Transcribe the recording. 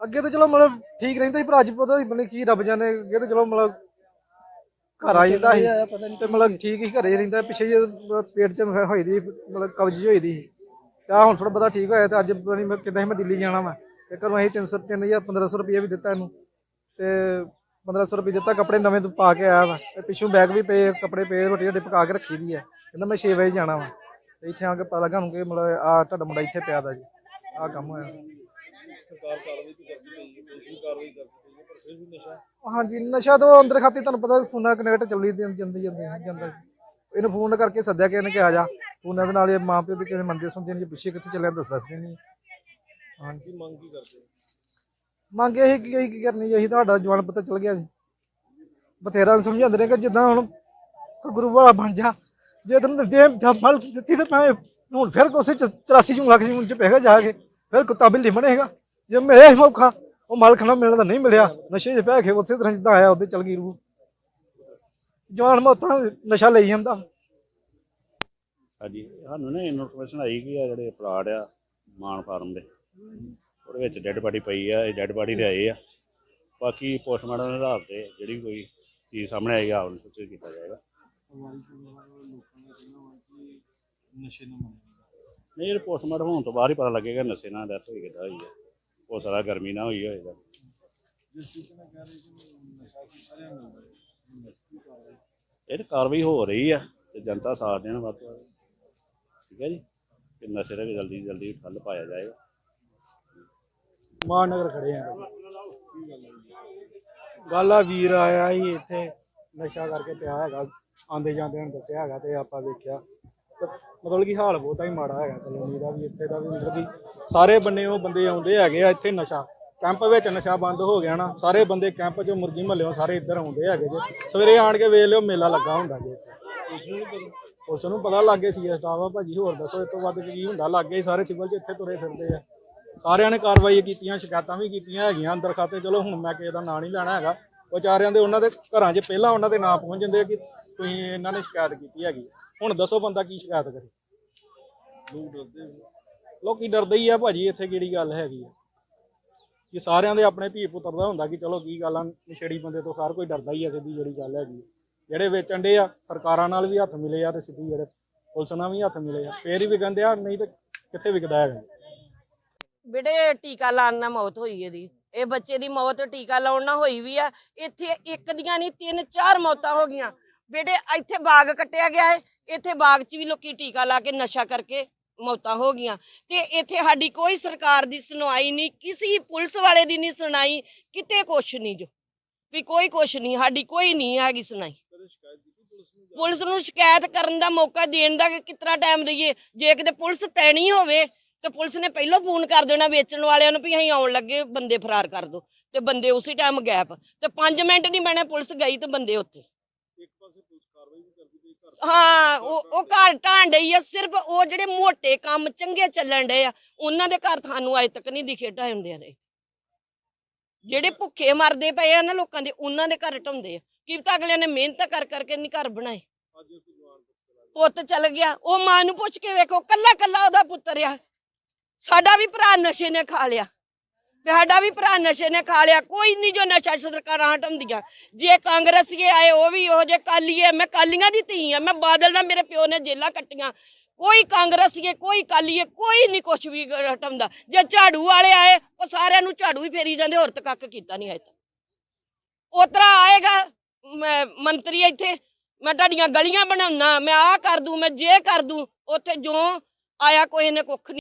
ਅੱਗੇ ਤਾਂ ਚਲੋ ਮਤਲਬ ਠੀਕ ਰਹਿੰਦਾ ਸੀ ਪਰ ਅੱਜ ਪਤਾ ਨਹੀਂ ਬਣੇ ਕੀ ਰੱਬ ਜਾਣੇ ਅੱਗੇ ਤਾਂ ਚਲੋ ਮਤਲਬ ਘਰ ਆ ਜਾਂਦਾ ਸੀ। ਤੇ ਮਤਲਬ ਠੀਕ ਹੀ ਘਰੇ ਰਹਿੰਦਾ ਪਿੱਛੇ ਜੇ ਪੇਟ 'ਚ ਹੋਈ ਦੀ ਮਤਲਬ ਕਬਜ਼ ਹੋਈ ਦੀ। ਤੇ ਆਹ ਹੁਣ ਥੋੜਾ ਪਤਾ ਠੀਕ ਹੋਇਆ ਤੇ ਅੱਜ ਪਤਾ ਨੀ ਮੈਂ ਕਿਦਾਂ ਮੈਂ ਦਿੱਲੀ ਜਾਣਾ ਵਾ। ਤੇ ਘਰੋਂ ਅਸੀਂ 300 3000 1500 ਰੁਪਏ ਵੀ ਦਿੱਤਾ ਇਹਨੂੰ। ਤੇ 1500 ਰੁਪਏ ਦਿੱਤਾ ਕੱਪੜੇ ਨਵੇਂ ਤੋਂ ਪਾ ਕੇ ਆਇਆ ਵਾ। ਤੇ ਪਿੱਛੋਂ ਬੈਗ ਵੀ ਪਏ ਕੱਪੜੇ ਪਏ ਰੋਟੀ ਰੋਟੀ ਪਕਾ ਕੇ ਰੱਖੀ ਦੀ ਹੈ ਕਹਿੰਦਾ ਮੈਂ 6 ਵਜੇ ਜਾਣਾ ਵਾ। ਤੇ ਇੱਥੇ ਆ ਕੇ ਪਤਾ ਲੱਗਾ ਨੂੰ ਕਿ ਮਤਲਬ ਆ ਤੁਹਾਡਾ ਮੁੰਡਾ ਇੱਥੇ ਪਿਆ ਦਾ ਜੀ। ਆ ਕੰਮ ਹੋਇਆ। ਸਰਕਾਰ ਕਾਰਵਾਈ ਤਾਂ ਕਰਦੀ ਪਈ ਹੈ ਪੁਲਿਸ ਵੀ ਕਾਰਵਾਈ ਕਰਦੀ ਪਈ ਹੈ ਪਰ ਫਿਰ ਵੀ ਨਸ਼ਾ। ਹਾਂਜੀ ਨਸ਼ਾ ਤੋਂ ਅੰਦਰ ਖਾਤੇ ਤੁਹਾਨੂੰ ਪਤਾ ਫੋਨਾਂ ਕਨੈਕਟ ਚੱਲੀ ਜਾਂਦੀ ਜਾਂਦੀ ਜਾਂਦਾ ਜੀ। ਇਹਨੂੰ ਫੋਨ ਕਰਕੇ ਸੱਦਿਆ ਕਿ ਇਹਨੇ ਕਿਹਾ ਜਾ। ਫੋਨਾਂ ਦੇ ਨਾਲ ਇਹ ਮਾਂ ਪਿਓ ਦੇ ਕਿਸੇ ਮੰਦੇ ਸੁਣਦੇ ਨਹੀਂ ਪਿੱਛੇ ਕਿੱਥੇ ਚੱਲਿਆ ਦੱਸ ਦੱਸਦੇ ਨਹੀਂ। ਹਾਂਜੀ। ਮੰਗ ਕੀ ਕਰਦੇ? ਮੰਗ ਇਹ ਕੀ ਕੀ- ਕਰਨੀ ਜੀ ਤੁਹਾਡਾ ਜਵਾਨ ਪਤਾ ਚੱਲ ਗਿਆ ਜੀ। ਬਥੇਰਾ ਸਮਝਾਉਂਦੇ ਨੇ ਕਿ ਜਿੱਦਾਂ ਹੁਣ ਗੁਰੂ ਵਾਲਾ ਬਣ ਜਾ ਜੇ ਤੈਨੂੰ ਦੇ ਫਲ ਦਿੱਤੀ ਤੇ ਮੈਂ ਹੁਣ ਫਿਰ ਕੋਸੇ 84 ਜੂੰ ਲੱਖ ਜੂੰ ਚ ਪੈਗਾ ਜਾ ਕੇ ਫਿਰ ਕੁੱਤਾ ਬਿੱਲੀ ਬਣੇਗਾ। ਜੇ ਮਿਲਿਆ ਹੀ ਮੌਕਾ ਉਹ ਮਾਲ ਖਾਣਾ ਮਿਲਣਾ ਤਾਂ ਨਹੀਂ ਮਿਲਿਆ ਨਸ਼ੇ 'ਚ ਪੈ ਕੇ ਉਸੇ ਤਰ੍ਹਾਂ ਜਿੱਦਾਂ ਆਇਆ ਉਹਦੇ ਚੱਲ ਗਈ ਰੂ ਜਵਾਨ ਮੌਤਾਂ ਨਸ਼ਾ ਲਈ ਜਾਂਦਾ। ਹਾਂਜੀ ਸਾਨੂੰ ਨਾ ਇਨਫੋਰਮੇਸ਼ਨ ਆਈ ਕਿ ਆ ਜਿਹੜੇ ਪਲਾਟ ਆ ਮਾਨ ਫਾਰਮ ਦੇ। ਉਹਦੇ ਵਿੱਚ ਡੈੱਡ ਬਾਡੀ ਪਈ ਆ ਇਹ ਡੈੱਡ ਬਾਡੀ ਲਿਆਏ ਆ। ਬਾਕੀ ਪੋਸਟਮਾਰਟਮ ਦੇ ਆਧਾਰ ਤੇ ਜਿਹੜੀ ਕੋਈ ਚੀਜ਼ ਸਾਹਮਣੇ ਆਏਗੀ ਆਉਣ ਸੂਚਿਤ ਕੀਤਾ ਜਾਏਗਾ। ਦਾ ਨੂੰ ਨਹੀਂ ਇਹ ਪੋਸਟਮਾਰਟਮ ਹੋਣ ਤੋਂ ਬਾਅਦ ਹੀ ਪਤਾ ਲੱਗੇਗਾ ਨਸ਼ੇ ਨਾਲ ਡੈਥ ਹੋਈ ਕਿੱਦਾਂ ਹੋਈ ਹੈ ਹੋ ਸਕਦਾ ਗਰਮੀ ਨਾਲ ਹੋਈ ਹੋਏਗਾ ਇਹ ਤਾਂ ਕਾਰਵਾਈ ਹੋ ਰਹੀ ਆ ਤੇ ਜਨਤਾ ਸਾਥ ਦੇਣ ਵੱਧ ਤੋਂ ਵੱਧ। ਠੀਕ ਹੈ ਜੀ? ਕਿ ਨਸ਼ੇ ਦਾ ਵੀ ਜਲਦੀ ਜਲਦੀ ਠੱਲ ਪਾਇਆ ਜਾਏਗਾ ਮਹਾਨਗਰ ਖੜੇ ਆ। ਗੱਲ ਆ ਵੀਰ ਆਇਆ ਸੀ ਇੱਥੇ। ਨਸ਼ਾ ਕਰਕੇ ਪਿਆ ਹੈਗਾ ਆਂਦੇ ਜਾਂਦੇ ਨੇ ਦੱਸਿਆ ਹੈਗਾ ਤੇ ਆਪਾਂ ਵੇਖਿਆ। ਮਤਲਬ ਕਿ ਹਾਲ ਬਹੁਤਾ ਹੀ ਮਾੜਾ ਹੈਗਾ ਕਲੋਨੀ ਦਾ ਵੀ ਇੱਥੇ ਦਾ ਵੀ ਮਤਲਬ ਕਿ ਸਾਰੇ ਬੰਨੇ ਉਹ ਬੰਦੇ ਆਉਂਦੇ ਹੈਗੇ ਆ ਇੱਥੇ ਨਸ਼ਾ, ਕੈਂਪ ਵਿੱਚ ਨਸ਼ਾ ਬੰਦ ਹੋ ਗਿਆ ਨਾ, ਸਾਰੇ ਬੰਦੇ ਕੈਂਪ 'ਚੋਂ ਮੁਰਗੀ ਮਹੱਲਿਓਂ ਸਾਰੇ ਇੱਧਰ ਆਉਂਦੇ ਹੈਗੇ ਜੇ। ਸਵੇਰੇ ਆਣ ਕੇ ਵੇਖ ਲਿਓ, ਮੇਲਾ ਲੱਗਾ ਹੁੰਦਾ ਜੀ। ਇੱਥੇ ਨੂੰ ਪਤਾ ਲੱਗ ਗਿਆ ਸੀ ਸਟਾਫ ਆ ਭਾਜੀ, ਹੋਰ ਦੱਸੋ, ਇਸ ਤੋਂ ਵੱਧ ਕੀ ਹੁੰਦਾ? ਲੱਗ ਗਏ ਸਾਰੇ ਸਿਵਲ 'ਚ ਇੱਥੇ ਤੁਰੇ ਫਿਰਦੇ ਆ। ਸਾਰਿਆਂ ਨੇ ਕਾਰਵਾਈ ਕੀਤੀਆਂ, ਸ਼ਿਕਾਇਤਾਂ ਵੀ ਕੀਤੀਆਂ ਹੈਗੀਆਂ ਅੰਦਰ ਖਾਤੇ, ਚਲੋ ਹੁਣ ਮੈਂ ਕਿਸੇ ਦਾ ਨਾਂ ਨਹੀਂ ਲੈਣਾ ਹੈਗਾ। ਵਿਚਾਰਿਆਂ ਦੇ ਉਹਨਾਂ ਦੇ ਘਰਾਂ 'ਚ ਪਹਿਲਾਂ ਉਹਨਾਂ ਦੇ ਨਾਂ ਪਹੁੰਚ ਜਾਂਦੇ ਆ ਕਿ ਤੁਸੀਂ ਇਹਨਾਂ ਨੇ ਸ਼ਿਕਾਇਤ ਕੀਤੀ ਹੈਗੀ। ਹੁਣ ਦੱਸੋ ਬੰਦਾ ਕੀ ਸ਼ਿਕਾਇਤ ਕਰੇ। ਲੋਕ ਡਰਦੇ ਲੋਕੀ ਡਰਦੇ ਹੀ ਆ ਭਾਜੀ, ਇੱਥੇ ਕਿਹੜੀ ਗੱਲ ਹੈਗੀ ਆ। ਕਿ ਸਾਰਿਆਂ ਦੇ ਆਪਣੇ ਧੀ ਪੁੱਤਰ ਦਾ ਹੁੰਦਾ ਕਿ ਚਲੋ ਕੀ ਗੱਲ ਆ, ਨਸ਼ੇੜੀ ਬੰਦੇ ਤੋਂ ਹਰ ਕੋਈ ਡਰਦਾ ਹੀ ਆ ਸਿੱਧੀ ਜਿਹੜੀ ਗੱਲ ਹੈਗੀ ਜਿਹੜੇ ਵੇਚਣ ਦੇ ਆ, ਸਰਕਾਰਾਂ ਨਾਲ ਵੀ ਹੱਥ ਮਿਲੇ ਆ ਤੇ ਸਿੱਧੀ ਜਿਹੜੇ ਪੁਲਿਸ ਨਾਲ ਵੀ ਹੱਥ ਮਿਲੇ ਆ। ਫੇਰ ਹੀ ਵਿਕੰਦੇ ਆ ਨਹੀਂ ਤੇ ਕਿੱਥੇ ਵਿਕਦਾ ਹੈਗਾ। ਬੇਟੇ, ਟੀਕਾ ਲਾਉਣ ਨਾਲ ਮੌਤ ਹੋਈ ਇਹਦੀ। ਇਹ ਬੱਚੇ ਦੀ ਮੌਤ, ਟੀਕਾ ਲਾਉਣ ਨਾਲ ਹੋਈ ਵੀ ਆ। ਇੱਥੇ ਇੱਕ ਦੀਆਂ ਨਹੀਂ, ਤਿੰਨ ਚਾਰ ਮੌਤਾਂ ਹੋ ਗਈਆਂ। ਬੇਟੇ ਇੱਥੇ ਬਾਗ ਕੱਟਿਆ ਗਿਆ ਹੈ ਇੱਥੇ ਬਾਗ 'ਚ ਵੀ ਲੋਕੀ ਟੀਕਾ ਲਾ ਕੇ ਨਸ਼ਾ ਕਰਕੇ ਮੌਤਾਂ ਹੋ ਗਈਆਂ। ਤੇ ਇੱਥੇ ਸਾਡੀ ਕੋਈ ਸਰਕਾਰ ਦੀ ਸੁਣਵਾਈ ਨਹੀਂ ਕਿਸੇ ਪੁਲਿਸ ਵਾਲੇ ਦੀ ਨਹੀਂ ਸੁਣਾਈ ਕਿਤੇ ਕੁਛ ਨਹੀਂ ਜੋ। ਵੀ ਕੋਈ ਕੁਛ ਨਹੀਂ ਸਾਡੀ ਕੋਈ ਨਹੀਂ ਹੈਗੀ ਸੁਣਾਈ। ਪੁਲਿਸ ਨੂੰ ਸ਼ਿਕਾਇਤ ਕਰਨ ਦਾ ਮੌਕਾ ਦੇਣ ਦਾ ਕਿਤਨਾ ਟਾਈਮ ਦਈਏ ਜੇ ਕਿਤੇ ਪੁਲਿਸ ਪੈਣੀ ਹੋਵੇ ਤੇ ਪੁਲਿਸ ਨੇ ਪਹਿਲਾਂ ਫੋਨ ਕਰ ਦੇਣਾ ਵੇਚਣ ਵਾਲਿਆਂ ਨੂੰ ਵੀ ਅਸੀਂ ਆਉਣ ਲੱਗੇ ਬੰਦੇ ਫਰਾਰ ਕਰ ਦਿਓ ਤੇ ਬੰਦੇ ਉਸੇ ਟਾਈਮ ਗਾਇਬ। ਤੇ 5 ਮਿੰਟ ਨਹੀਂ ਬਣੇ ਪੁਲਿਸ ਗਈ ਤੇ ਬੰਦੇ ਉੱਥੇ ਇੱਕ ਪਾਸੇ ਪੁਲਿਸ ਕਾਰਵਾਈ ਵੀ ਕਰਦੀ ਪਈ ਘਰ ਹਾਂ ਉਹ ਉਹ ਘਰ ਢਾਣ ਡਈ ਆ ਸਿਰਫ ਉਹ ਜਿਹੜੇ ਮੋٹے ਕੰਮ ਚੰਗੇ ਚੱਲਣ ਡਏ ਆ ਉਹਨਾਂ ਦੇ ਘਰ ਤੁਹਾਨੂੰ ਅਜੇ ਤੱਕ ਨਹੀਂ ਦਿਖੇ ਢਾਉਂਦੇ ਨੇ ਜਿਹੜੇ ਭੁੱਖੇ ਮਰਦੇ ਪਏ ਆ ਨਾ ਲੋਕਾਂ ਦੇ ਉਹਨਾਂ ਦੇ ਘਰ ਢਾਉਂਦੇ ਆ। ਕੀ ਪਤਾ ਅਗਲਿਆਂ ਨੇ ਮਿਹਨਤ ਕਰ ਕਰਕੇ ਨਹੀਂ ਘਰ ਬਣਾਏ। ਪੁੱਤ ਚਲਾ ਗਿਆ ਉਹ ਮਾਂ ਨੂੰ ਪੁੱਛ ਕੇ ਵੇਖੋ ਕੱਲਾ ਕੱਲਾ ਉਹਦਾ ਪੁੱਤਰ ਆ। ਸਾਡਾ ਵੀ ਭਰਾ ਨਸ਼ੇ ਨੇ ਖਾ ਲਿਆ। ਸਾਡਾ ਵੀ ਭਰਾ ਨਸ਼ੇ ਨੇ ਖਾ ਲਿਆ, ਕੋਈ ਨਹੀਂ ਜੋ ਨਸ਼ਾ ਸਰਕਾਰਾਂ ਹਟਾਉਂਦੀਆਂ। ਜੇ ਕਾਂਗਰਸੀਏ ਆਏ, ਉਹ ਵੀ ਉਹ ਜੇ ਕਾਲੀਏ ਮੈਂ ਕਾਲੀਆਂ ਦੀ ਧੀ ਆ, ਮੈਂ ਬਾਦਲ ਦਾ ਮੇਰੇ ਪਿਓ ਨੇ ਜੇਲਾਂ ਕੱਟੀਆਂ। ਕੋਈ ਕਾਂਗਰਸੀਏ, ਕੋਈ ਕਾਲੀਏ ਕੋਈ ਨਹੀਂ ਕੁਛ ਵੀ ਹਟਾਉਂਦਾ। ਜੇ ਝਾੜੂ ਵਾਲੇ ਆਏ, ਉਹ ਸਾਰਿਆਂ ਨੂੰ ਝਾੜੂ ਹੀ ਫੇਰੀ ਜਾਂਦੇ, ਹੋਰ ਤਾਂ ਕੱਖ ਕੀਤਾ ਨਹੀਂ ਅਜੇ ਤੱਕ। ਉਤਰਾ ਆਏਗਾ, ਮੈਂ ਮੰਤਰੀ ਇੱਥੇ, ਮੈਂ ਤੁਹਾਡੀਆਂ ਗਲੀਆਂ ਬਣਾਉਣਾ, ਮੈਂ ਆਹ ਕਰ ਦੂੰ, ਮੈਂ ਜੇ ਕਰ ਦੂੰ, ਉੱਥੇ ਜੋ ਆਇਆ ਕੋਈ ਨੇ ਕੁੱਖ ਨਹੀਂ